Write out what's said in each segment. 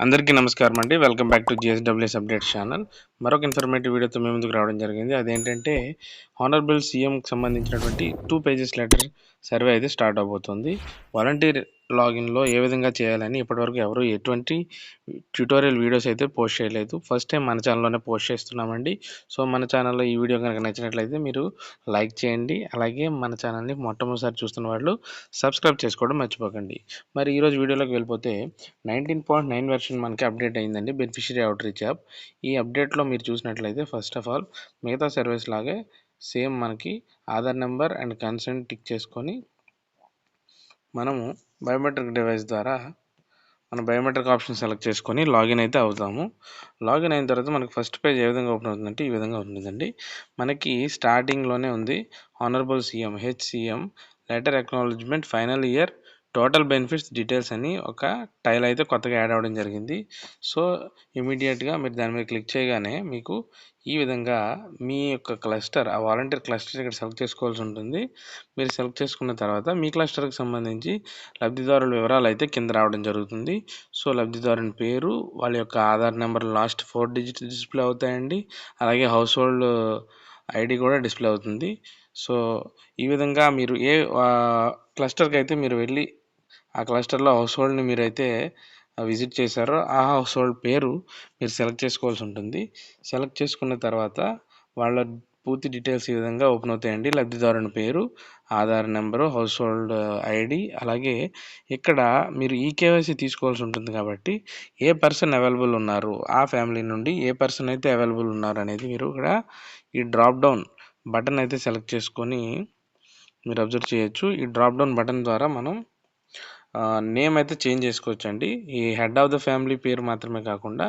అందరికీ నమస్కారం అండి. Welcome back to GSWS update channel. మరొక ఇన్ఫర్మేటివ్ వీడియోతో మేము ముందుకు రావడం జరిగింది. అదేంటంటే హానరబుల్ సీఎంకి సంబంధించినటువంటి టూ పేజెస్ లెటర్ సర్వే అయితే స్టార్ట్ అవబోతుంది. వాలంటీర్ లాగిన్లో ఏ విధంగా చేయాలని ఇప్పటివరకు ఎవరు ఎటువంటి ట్యూటోరియల్ వీడియోస్ అయితే పోస్ట్ చేయలేదు. ఫస్ట్ టైం మన ఛానల్లోనే పోస్ట్ చేస్తున్నామండి. సో మన ఛానల్లో ఈ వీడియో కనుక నచ్చినట్లయితే మీరు లైక్ చేయండి. అలాగే మన ఛానల్ని మొట్టమొదటిసారి చూస్తున్న వాళ్ళు సబ్స్క్రైబ్ చేసుకోవడం మర్చిపోకండి. మరి ఈరోజు వీడియోలోకి వెళ్ళిపోతే నైన్టీన్ పాయింట్ నైన్ వెర్షన్ మనకి అప్డేట్ అయిందండి బెనిఫిషరీ అవుట్ రీచ్ యాప్. ఈ అప్డేట్లో మీరు చూసినట్లయితే ఫస్ట్ ఆఫ్ ఆల్ మిగతా సర్వీస్ లాగే సేమ్ మనకి Aadhaar number and consent tick చేసుకొని మనము బయోమెట్రిక్ డివైస్ ద్వారా మన బయోమెట్రిక్ ఆప్షన్ సెలెక్ట్ చేసుకొని లాగిన్ అయితే అవుతాము. లాగిన్ అయిన తర్వాత మనకి ఫస్ట్ పేజ్ ఏ విధంగా ఓపెన్ అవుతుందంటే ఈ విధంగా ఉంటుందండి. మనకి స్టార్టింగ్లోనే ఉంది honourable CM HCM letter acknowledgement final year total benefits details అని ఒక టైల్ అయితే కొత్తగా యాడ్ అవ్వడం జరిగింది. సో ఇమీడియట్గా మీరు దాని మీద క్లిక్ చేయగానే మీకు ఈ విధంగా మీ యొక్క క్లస్టర్ ఆ వాలంటీర్ క్లస్టర్ ఇక్కడ సెలెక్ట్ చేసుకోవాల్సి ఉంటుంది. మీరు సెలెక్ట్ చేసుకున్న తర్వాత మీ క్లస్టర్కి సంబంధించి లబ్ధిదారుల వివరాలు అయితే కింద రావడం జరుగుతుంది. సో లబ్ధిదారుని పేరు వాళ్ళ యొక్క Aadhaar number last four digit display అవుతాయండి. అలాగే హౌస్ హోల్డ్ ఐడి కూడా డిస్ప్లే అవుతుంది. సో ఈ విధంగా మీరు ఏ క్లస్టర్కి అయితే మీరు వెళ్ళి ఆ క్లస్టర్లో హౌస్ హోల్డ్ని మీరైతే విజిట్ చేశారో ఆ హౌస్ హోల్డ్ పేరు మీరు సెలెక్ట్ చేసుకోవాల్సి ఉంటుంది. సెలెక్ట్ చేసుకున్న తర్వాత వాళ్ళ పూర్తి డీటెయిల్స్ ఈ విధంగా ఓపెన్ అవుతాయండి. లబ్ధిదారుని పేరు Aadhaar number household ID అలాగే ఇక్కడ మీరు ఈ కేవైసీ తీసుకోవాల్సి ఉంటుంది కాబట్టి ఏ పర్సన్ అవైలబుల్ ఉన్నారు ఆ ఫ్యామిలీ నుండి ఏ పర్సన్ అయితే అవైలబుల్ ఉన్నారు అనేది మీరు ఇక్కడ ఈ డ్రాప్ డౌన్ బటన్ అయితే సెలెక్ట్ చేసుకొని మీరు అబ్జర్వ్ చేయొచ్చు. ఈ డ్రాప్ డౌన్ బటన్ ద్వారా మనం నేమ్ అయితే చేంజ్ చేసుకోవచ్చండి. ఈ హెడ్ ఆఫ్ ద ఫ్యామిలీ పేరు మాత్రమే కాకుండా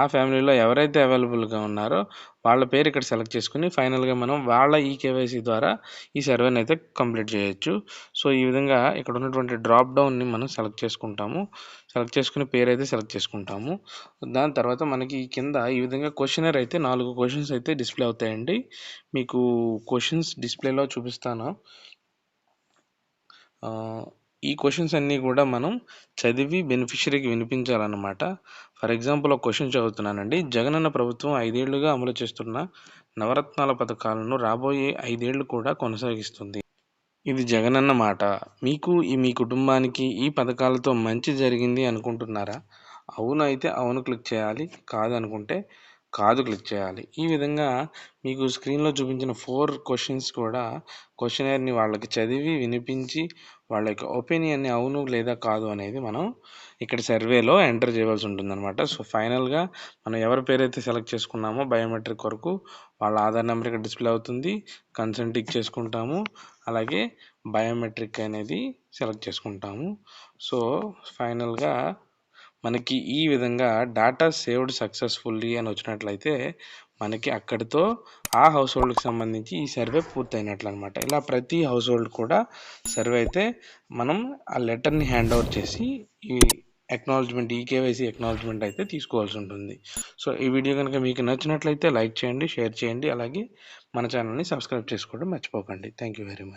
ఆ ఫ్యామిలీలో ఎవరైతే అవైలబుల్గా ఉన్నారో వాళ్ళ పేరు ఇక్కడ సెలెక్ట్ చేసుకుని ఫైనల్గా మనం వాళ్ళ ఈ కేవైసీ ద్వారా ఈ సర్వేని అయితే కంప్లీట్ చేయొచ్చు. సో ఈ విధంగా ఇక్కడ ఉన్నటువంటి డ్రాప్ డౌన్ని మనం సెలెక్ట్ చేసుకుంటాము. సెలెక్ట్ చేసుకుని పేరు అయితే సెలెక్ట్ చేసుకుంటాము. దాని తర్వాత మనకి కింద ఈ విధంగా క్వశ్చనర్ అయితే నాలుగు క్వశ్చన్స్ అయితే డిస్ప్లే అవుతాయండి. మీకు క్వశ్చన్స్ డిస్ప్లేలో చూపిస్తాను. ఈ క్వశ్చన్స్ అన్నీ కూడా మనం చదివి బెనిఫిషరీకి వినిపించాలన్నమాట. ఫర్ ఎగ్జాంపుల్ ఒక క్వశ్చన్ చదువుతున్నానండి. జగనన్న ప్రభుత్వం ఐదేళ్ళుగా అమలు చేస్తున్న నవరత్నాల పథకాలను రాబోయే ఐదేళ్ళు కూడా కొనసాగిస్తుంది. ఇది జగనన్న మాట. మీకు ఈ మీ కుటుంబానికి ఈ పథకాలతో మంచి జరిగింది అనుకుంటున్నారా? అవును అయితే అవును క్లిక్ చేయాలి. కాదనుకుంటే కాదు క్లిక్ చేయాలి. ఈ విధంగా మీకు స్క్రీన్లో చూపించిన ఫోర్ క్వశ్చన్స్ కూడా క్వశ్చనర్ని వాళ్ళకి చదివి వినిపించి వాళ్ళ యొక్క ఒపీనియన్ని అవును లేదా కాదు అనేది మనం ఇక్కడ సర్వేలో ఎంటర్ చేయవలసి ఉంటుందన్నమాట. సో ఫైనల్గా మనం ఎవరి పేరైతే సెలెక్ట్ చేసుకున్నామో బయోమెట్రిక్ వరకు వాళ్ళ ఆధార్ నెంబర్ ఇక్కడ డిస్ప్లే అవుతుంది. కన్సెంట్ టిక్ చేసుకుంటాము. అలాగే బయోమెట్రిక్ అనేది సెలెక్ట్ చేసుకుంటాము. సో ఫైనల్గా మనకి ఈ విధంగా డేటా సేవ్డ్ సక్సెస్ఫుల్లీ అని వచ్చినట్లయితే మనకి అక్కడితో ఆ హౌస్ హోల్డ్కి సంబంధించి ఈ సర్వే పూర్తయినట్లు అనమాట ఇలా ప్రతి హౌస్ హోల్డ్ కూడా సర్వే అయితే మనం ఆ లెటర్ని హ్యాండ్ ఓవర్ చేసి ఈ ఎక్నాలజ్మెంట్ ఈ కేవైసీ ఎక్నాలజ్మెంట్ అయితే తీసుకోవాల్సి ఉంటుంది. సో ఈ వీడియో కనుక మీకు నచ్చినట్లయితే లైక్ చేయండి షేర్ చేయండి. అలాగే మన ఛానల్ని సబ్స్క్రైబ్ చేసుకోవడం మర్చిపోకండి. Thank you very much